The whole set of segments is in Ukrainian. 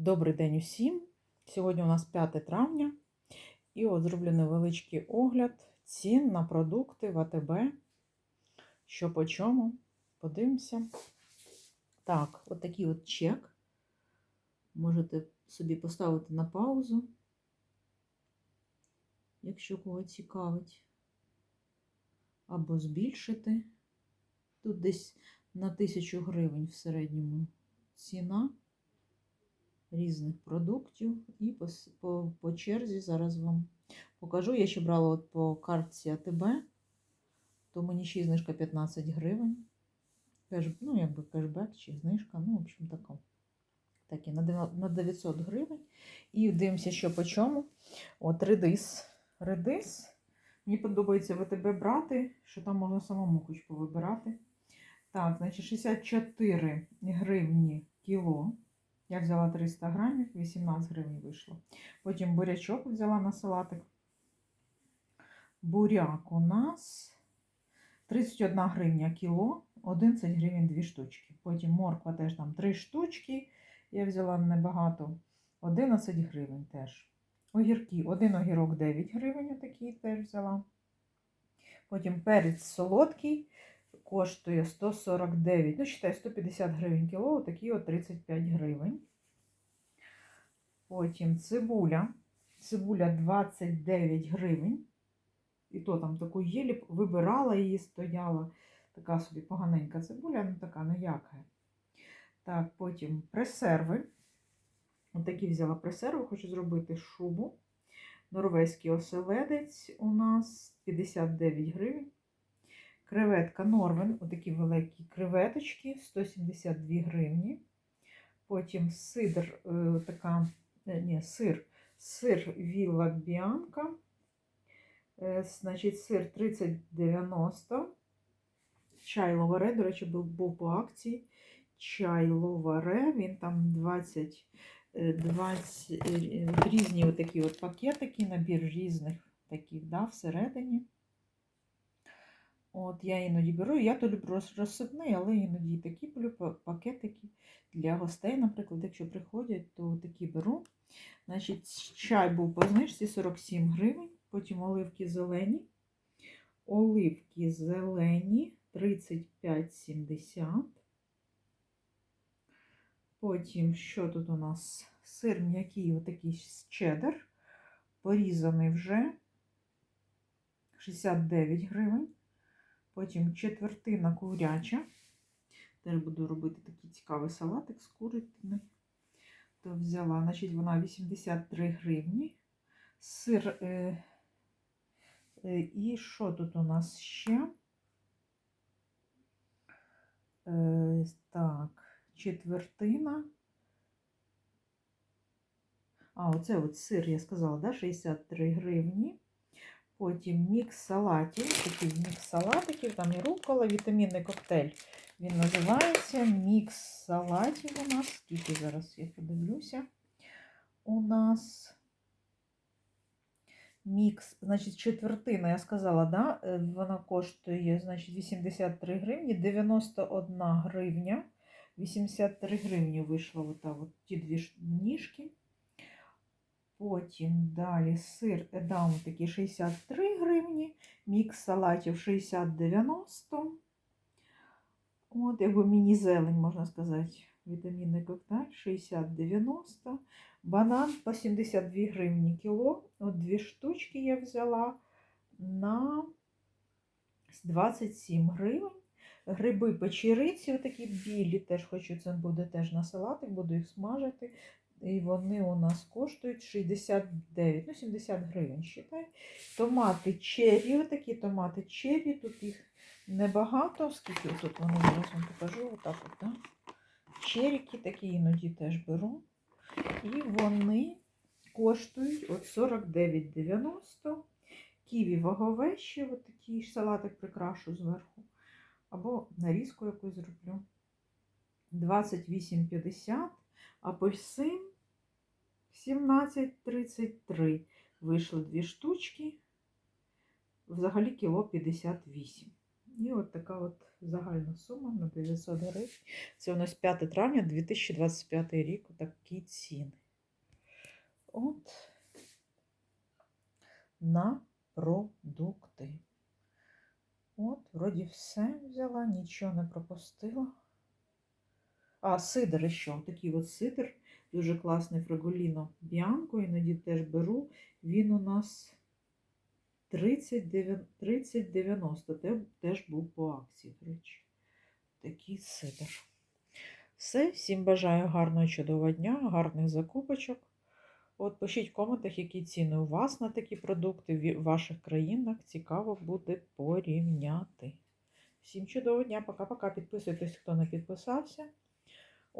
Добрий день усім! Сьогодні у нас 5 травня, і от зроблю невеличкий огляд цін на продукти в АТБ. Що по чому? Подивимося. Так, от такий от чек. Можете собі поставити на паузу, якщо кого цікавить. Або збільшити. Тут десь на 1000 гривень в середньому ціна різних продуктів. І по, по, по черзі зараз вам покажу. Я ще брала от по картці АТБ, то мені ще знижка 15 гривень. Кеш, ну, якби кешбек чи знижка, ну, в общем, тако. Такі, на 900 гривень. І дивимося, що по чому. От редис. Редис. Мені подобається в АТБ брати, що там можна самому хоч повибирати. Так, значить, 64 гривні кіло. Я взяла 300 грамів, 18 гривень вийшло. Потім бурячок взяла на салатик. Буряк у нас 31 гривня кіло, 11 гривень 2 штучки. Потім морква теж там 3 штучки. Я взяла небагато, 11 гривень теж. Огірки, один огірок 9 гривень, отакий теж взяла. Потім перець солодкий коштує 149, ну, считай, 150 гривень кіло, отакі от 35 гривень. Потім цибуля. Цибуля 29 гривень. І то там таку єлі вибирала її, стояла. Така собі поганенька цибуля, ну така ніяка. Так, потім пресерви. Отакі взяла пресерви, хочу зробити шубу. Норвезький оселедець у нас 59 гривень. Креветка Норвен, отакі великі креветочки, 172 гривні. Потім сидр, е, така, ні, сир, сир Вілла Біанка. Е, значить, сир 3090. Чай ловаре, до речі, був, був по акції. Чай ловаре, він там 20, 20 різні отакі от пакетики, набір різних таких, да, всередині. От Я іноді беру, я то люблю розсипний, але іноді такі люблю пакетики для гостей, наприклад, якщо приходять, то такі беру. Значить, Чай був по знижці 47 гривень, потім оливки зелені. Оливки зелені 35,70. Потім, що тут у нас? Сир м'який, отакий чеддер, порізаний вже 69 гривень. Потім четвертина куряча. Теж буду робити такий цікавий салатик з курятини. То взяла, значить, вона 83 гривні. Сир. Е, е, І що тут у нас ще? Е, Так, четвертина. А, оце от сир, я сказала, да, 63 гривні. Потім мікс салатів, такий мікс салатиків, там і рукола, вітамінний коктейль. Він називається мікс салатів у нас. Скільки зараз я подивлюся. У нас мікс, значить, четвертина, я сказала, да? Е, вона коштує значить, 83 гривні, 91 гривня. 83 гривні вийшло ота, от ті дві ніжки. Потім далі сир Едам такий 63 гривні, мікс салатів 60-90. От, якби міні-зелень, можна сказати, вітамінний коктейль 60-90. Банан по 72 гривні кіло. От дві штучки я взяла на 27 гривень. Гриби печериці, отакі білі, теж хочу, це буде теж на салатик, буду їх смажити. І вони у нас коштують 69, ну 70 гривень, считай. Томати черрі, такі томати черрі, тут їх небагато, скільки тут вони зараз вам покажу. Отак от, да? Черіки такі іноді теж беру. І вони коштують от 49,90. Ківі вагове ще от такий салатик прикрашу зверху. Або нарізку якусь зроблю. 28,50. Апельсин 17,33. Вийшло дві штучки. Взагалі кіло 58. І от така от загальна сума на 900 гривень. Це у нас 5 травня 2025 рік. Такі ціни. От на продукти. От, вроді все взяла, нічого не пропустила. А, сидр ще. Такий от сидр. Дуже класний Фраголіно Біанко. Іноді теж беру. Він у нас 30,90. 30,90. Те- Теж був по акції, до речі. Такий сидр. Все, всім бажаю гарного чудового дня, гарних закупочок. От пишіть в коментах, які ціни у вас на такі продукти в ваших країнах. Цікаво буде порівняти. Всім чудового дня, пока-пока. Підписуйтесь, хто не підписався.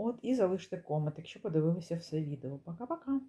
От, і залиште комент, якщо подивилися все відео. Пока-пока.